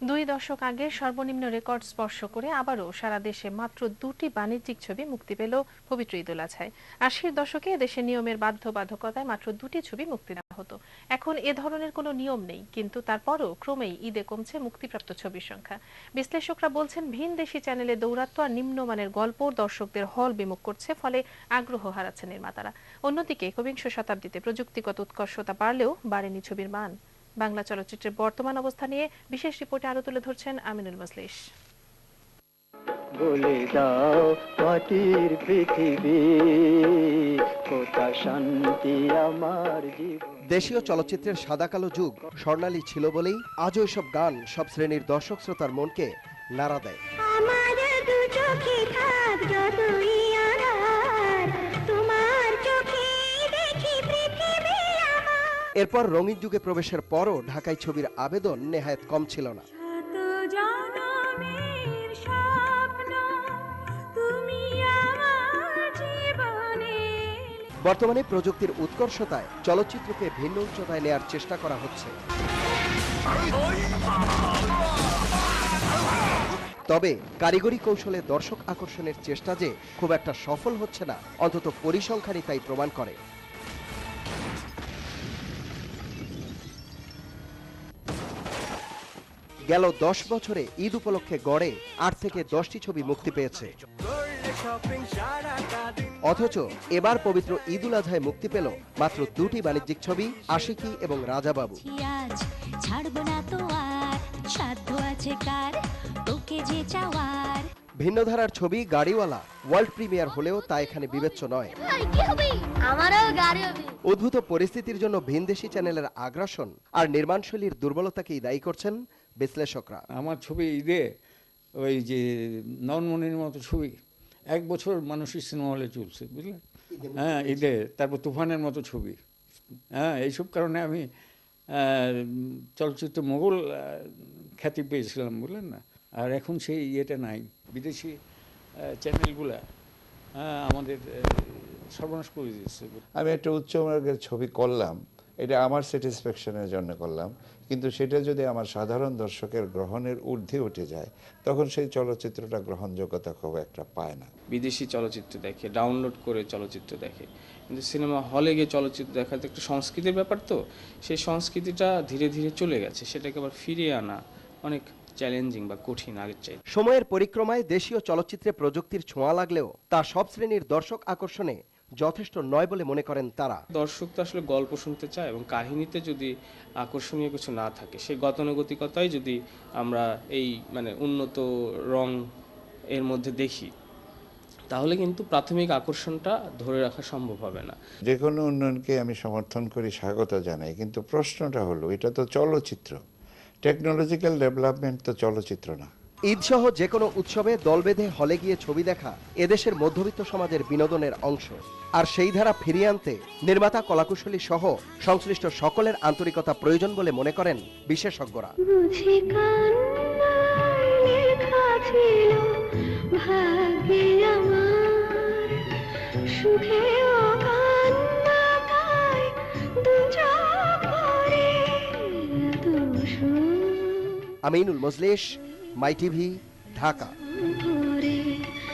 দুই দশক আগে সর্বনিম্ন রেকর্ড স্পর্শ করে আবারও সারা দেশে মাত্র দুটি বাণিজ্যিক ছবি মুক্তি পেল পবিত্র ঈদুল আজহায়। আশির দশকে দেশে নিয়মের বাধ্যবাধকতায় মাত্র দুটি ছবি মুক্তি দেওয়া হতো। এখন এ ধরনের কোনো নিয়ম নেই, কিন্তু তারপরও ক্রমেই ঈদে কমছে মুক্তিপ্রাপ্ত ছবির সংখ্যা। বিশ্লেষকরা বলছেন, ভিন দেশি চ্যানেলে দৌরাত্ম আর নিম্নমানের গল্প দর্শকদের হল বিমুখ করছে, ফলে আগ্রহ হারাচ্ছে নির্মাতারা। অন্যদিকে একবিংশ শতাব্দীতে প্রযুক্তিগত উৎকর্ষতা বাড়লেও বাড়েনি ছবির মান। বাংলা চলচ্চিত্রের বর্তমান অবস্থা নিয়ে বিশেষ রিপোর্টে আরও তুলে ধরছেন আমিনুল মজলিস বলে দাও মাটির পৃথিবী কোথা শান্তি আমার জীবন? দেশীয় চলচ্চিত্রের সাদা কালো যুগ স্বর্ণালী ছিল বলেই আজও এসব গান সব শ্রেণির দর্শক শ্রোতার মনকে নাড়া দেয়। এরপর রঙিন যুগে প্রবেশের পরও ঢাকায় ছবির আবেদন নেহায়েত কম ছিল না। বর্তমানে প্রযুক্তির উৎকর্ষতায় চলচ্চিত্রকে ভিন্ন উচ্চতায় নেয়ার চেষ্টা করা হচ্ছে। তবে কারিগরি কৌশলে দর্শক আকর্ষণের চেষ্টা যে খুব একটা সফল হচ্ছে না অন্তত পরিসংখ্যানই তাই প্রমাণ করে। গেল দশ বছরে ঈদ উপলক্ষে গড়ে আট থেকে দশটি ছবি মুক্তি পেয়েছে। অথচ এবার পবিত্র ঈদুল আজহায় মুক্তি পেল মাত্র দুটি বাণিজ্যিক ছবি আশিকি এবং রাজাবাবু। ভিন্ন ধারার ছবি গাড়িওয়ালা ওয়ার্ল্ড প্রিমিয়ার হলেও তা এখানে বিবেচ্য নয়। উদ্ভূত পরিস্থিতির জন্য ভিনদেশি চ্যানেলের আগ্রাসন আর নির্মাণশৈলীর দুর্বলতাকেই দায়ী করছেন বিশ্লেষকরা। আমার ছবি ঈদে ওই যে ননমনির মতো ছবি এক বছর মানুষের সিনেমা হলে চলছে বুঝলেন হ্যাঁ ঈদে তারপর তুফানের মতো ছবি। হ্যাঁ এইসব কারণে আমি চলচ্চিত্র মোগল খ্যাতি পেয়েছিলাম বুঝলেন না? আর এখন সেই ইয়েটা নাই। বিদেশি চ্যানেলগুলা হ্যাঁ, আমাদের সর্বনাশ করে দিচ্ছে আমি একটা উচ্চমার্গের ছবি করলাম এটা আমার স্যাটিসফ্যাকশনের জন্য করলাম। কিন্তু সেটা যদি আমার সাধারণ দর্শকের গ্রহণের ঊর্ধ্বে উঠে যায় তখন সেই চলচ্চিত্রটা গ্রহণযোগ্যতা খুব একটা পায় না। বিদেশি চলচ্চিত্র দেখে ডাউনলোড করে চলচ্চিত্র দেখে। কিন্তু সিনেমা হলে গিয়ে চলচ্চিত্র দেখা তো একটা সংস্কৃতির ব্যাপার তো সেই সংস্কৃতিটা ধীরে ধীরে চলে গেছে। সেটাকে আবার ফিরিয়ে আনা অনেক চ্যালেঞ্জিং বা কঠিন আগের চাই সময়ের পরিক্রমায় দেশীয় চলচ্চিত্রে প্রযুক্তির ছোঁয়া লাগলেও তা সব শ্রেণির দর্শক আকর্ষণে যথেষ্ট নয় বলে মনে করেন তারা। দর্শক তো আসলে গল্প শুনতে চায় এবং কাহিনীতে যদি আকর্ষণীয় কিছু না থাকে সেই গতানুগতিকতাই যদি আমরা এই মানে উন্নত রং এর মধ্যে দেখি তাহলে কিন্তু প্রাথমিক আকর্ষণটা ধরে রাখা সম্ভব হবে না। যে কোনো উন্নয়নকে আমি সমর্থন করি স্বাগত জানাই কিন্তু প্রশ্নটা হলো এটা তো চলচ্চিত্র। টেকনোলজিক্যাল ডেভেলপমেন্ট তো চলচ্চিত্র না। ঈদসহ যে কোনো উৎসবে দল বেঁধে হলে গিয়ে ছবি দেখা এদেশের মধ্যবিত্ত সমাজের বিনোদনের অংশ। আর সেই ধারা ফিরিয়ে আনতে নির্মাতা কলাকুশলী সহ সংশ্লিষ্ট সকলের আন্তরিকতা প্রয়োজন বলে মনে করেন বিশেষজ্ঞরা। Aminul Majlis my TV Dhaka.